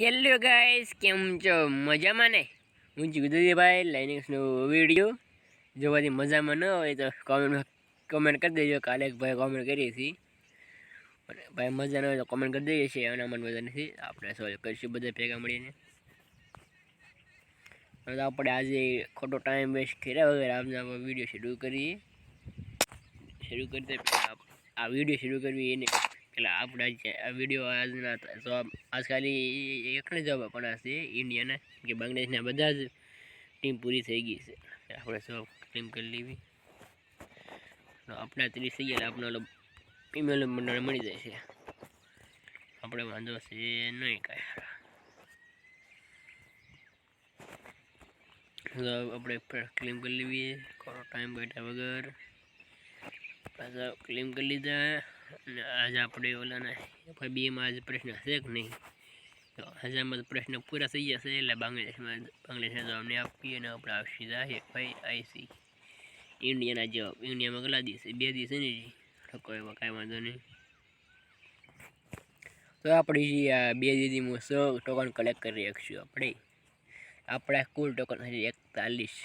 Hello guys કેમ છો? મજામાં ને? હું છું ભાઈ લાઇનિંગ્સનો વીડિયો જોવાથી મજામાં ન હોય તો કોમેન્ટ કોમેન્ટ કરી દેજો. કાલે એક ભાઈ કોમેન્ટ કરી હતી. અને ભાઈ મજા ન હોય તો કોમેન્ટ કરી દઈએ છીએ એના મન મજા નથી. આપણે સોલ્વ કરીશું બધા ભેગા મળીને. તો આપણે આજે ખોટો ટાઈમ વેસ્ટ કર્યા વગર આપણે વીડિયો શરૂ કરીએ. શરૂ કરતા પહેલાં આ વીડિયો શરૂ કરવી એને એટલે આપણે જે વીડિયો આજના જવાબ આજ ખાલી એકને જવાબ આપવાના છે ઇન્ડિયાના કે બાંગ્લાદેશના બધા જ ટીમ પૂરી થઈ ગઈ છે. આપણે જવાબ ટીમ કરી લેવી. આપણા ત્રીસ થઈ ગયા આપણે ફિમેલ મંડળ મળી જાય છે. આપણે વાંધો છે નહીં કાંઈ. આપણે ક્લેમ કરી લેવી. ખોટો ટાઈમ બેઠા વગર. પાછા ક્લેમ કરી લીધા. અને આજ આપણે ઓલાના ભાઈ બેમાં આજે પ્રશ્ન હશે કે નહીં? તો હજારમાં પ્રશ્ન પૂરા થઈ જશે એટલે બાંગ્લાદેશમાં બાંગ્લાદેશના જવાબને આપીએ અને આપણે આવશે. જાય ભાઈ આઈસી ઇન્ડિયાના જવાબ. ઇન્ડિયામાં કેટલા દિવસે બે દિવસે ને જી ઠકો કોઈ કાંઈ વાંધો નહીં. તો આપણે જે આ બે દીદીમાં સો ટોકન કલેક્ટ કરી રાખીશું આપણે. આપણા કુલ ટોકન હશે એકતાલીસ.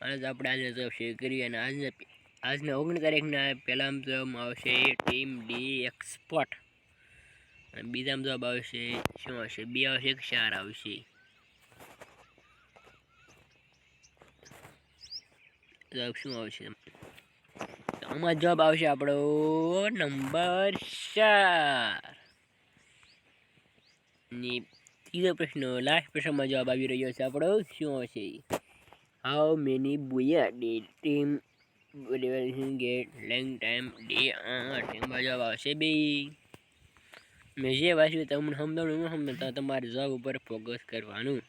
અને આપણે આજે જવાબ શેર કરીએ અને આજના આજના ઓગણીસ તારીખના પહેલાં જવાબ આવશે ટીમ ડી એક્સપોર્ટ. અને બીજામાં જવાબ આવશે શું આવશે? બે આવશે એક ચાર આવશે? જવાબ શું આવશે? આમાં જવાબ આવશે આપણો નંબર ચાર. ને ત્રીજો પ્રશ્ન લાસ્ટ પ્રશ્નમાં જવાબ આવી રહ્યો છે આપણો. શું આવશે? હાઉ મેની બુયા ટીમ ગેટ લેંગ ટાઈમ ડે આઠ એમાં જવાબ આવશે બે મેં જે વાંચ્યું તમને સમજાવணும் ન સમજતા તમારે જવાબ ઉપર ફોકસ કરવાનું.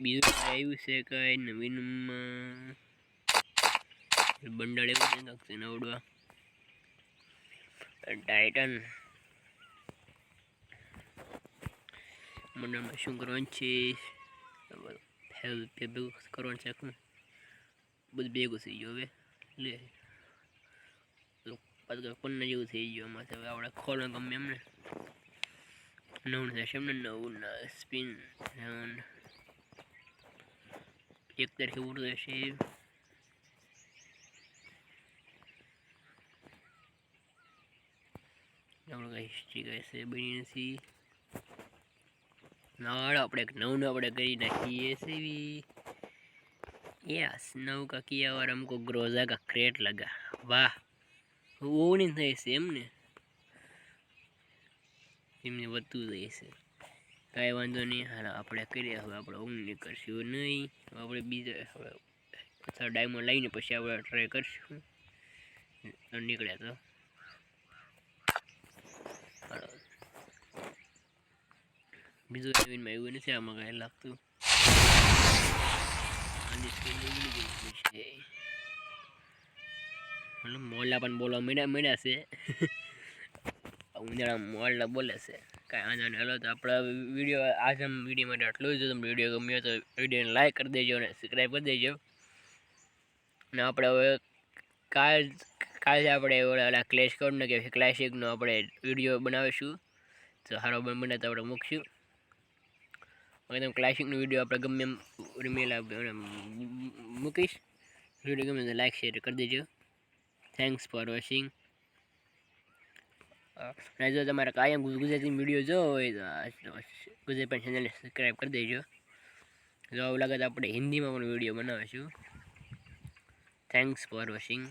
બીજું આવ્યું છે કઈ નવીનમાં? બંડળ એવું છે નવડવા ટાઇટન મંડળમાં શું કરવાનું છે? ભેગું કરવાનું છે આખું. બધું ભેગું થઈ ગયું હવે. લે. પાછું કોને જેવું થઈ ગયું એમાં હવે આપણે ખોલવાનું ગમે એમને. નવું થશે એમને નવું સ્પિન સ્પિન એક તારીખે ઉડતું હશે. આપણે કઈ હિસ્ટ્રી કહે છે બની નથી. નાળ આપણે નવ નવનું આપણે કરી નાખીએ સેવી. યસ, નવ કાકીયા કિયાવર અમકો ગ્રોઝા કા ક્રેટ લગા. વાહ વો નહીં થાય છે એમને એમને વધતું જાય છે. કાંઈ વાંધો નહીં હા આપણે કરીએ. હવે આપણે ઓમની કરશું નહીં. આપણે બીજા, હવે ડાયમંડ લઈને પછી આપણે ટ્રાય કરશું. નીકળ્યા તો. બીજું નવીનમાં એવું નથી આમાં કાંઈ લાગતું મોલા પણ બોલવા મીડા મીડા છે ઉંદરા મોલા બોલે છે કાંઈ વાંધો નહીં હલો તો આપણે વીડિયો આજ વીડિયો માટે આટલું જ તમને વીડિયો ગમ્યો તો વિડીયોને લાઈક કરી દેજો અને સબસ્ક્રાઈબ કરી દેજો અને આપણે હવે કાલ કાલે આપણે ઓલા ક્લેશ કોડનો કે ક્લાસિકનો આપણે વીડિયો બનાવીશું તો સારો બને તો આપણે મૂકશું હવે તમે ક્લાસિકનો વીડિયો આપણે ગમે એમ રીમેલ મૂકીશ વીડિયો ગમે તો લાઈક શેર કરી દેજો થેન્ક્સ ફોર વોચિંગ અને જો તમારે કાયમ ગુજરાતી વીડિયો જોવો હોય તો ગુજરાતી ચેનલને સબસ્ક્રાઈબ કરી દેજો જો આવું લાગે તો આપણે હિન્દીમાં પણ વીડિયો બનાવીશું થેન્ક્સ ફોર વોચિંગ